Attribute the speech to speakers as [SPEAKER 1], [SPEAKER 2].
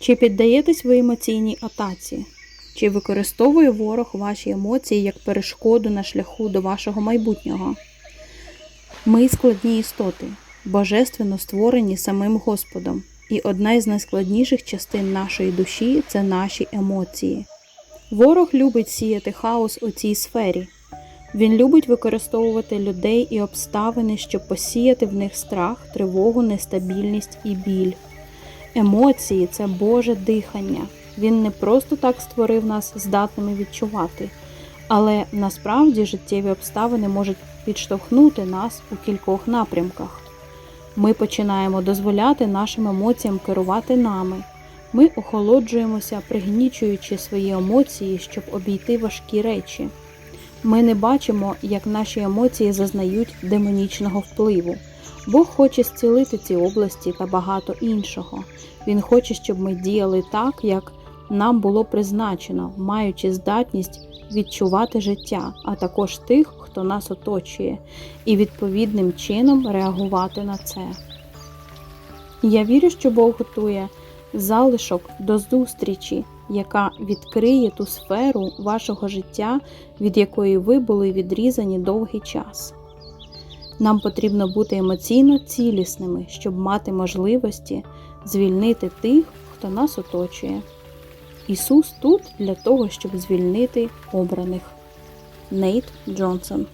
[SPEAKER 1] Чи піддаєтесь ви емоційній атаці? Чи використовує ворог ваші емоції як перешкоду на шляху до вашого майбутнього? Ми складні істоти, божественно створені самим Господом, і одна із найскладніших частин нашої душі це наші емоції. Ворог любить сіяти хаос у цій сфері. Він любить використовувати людей і обставини, щоб посіяти в них страх, тривогу, нестабільність і біль. Емоції це Боже дихання. Він не просто так створив нас здатними відчувати, але насправді життєві обставини можуть підштовхнути нас у кількох напрямках. Ми починаємо дозволяти нашим емоціям керувати нами. Ми охолоджуємося, пригнічуючи свої емоції, щоб обійти важкі речі. Ми не бачимо, як наші емоції зазнають демонічного впливу. Бог хоче зцілити ці області та багато іншого. Він хоче, щоб ми діяли так, як нам було призначено, маючи здатність відчувати життя, а також тих, хто нас оточує, і відповідним чином реагувати на це. Я вірю, що Бог готує залишок до зустрічі, яка відкриє ту сферу вашого життя, від якої ви були відрізані довгий час. Нам потрібно бути емоційно цілісними, щоб мати можливості звільнити тих, хто нас оточує. Ісус тут для того, щоб звільнити обраних. Нейт Джонсон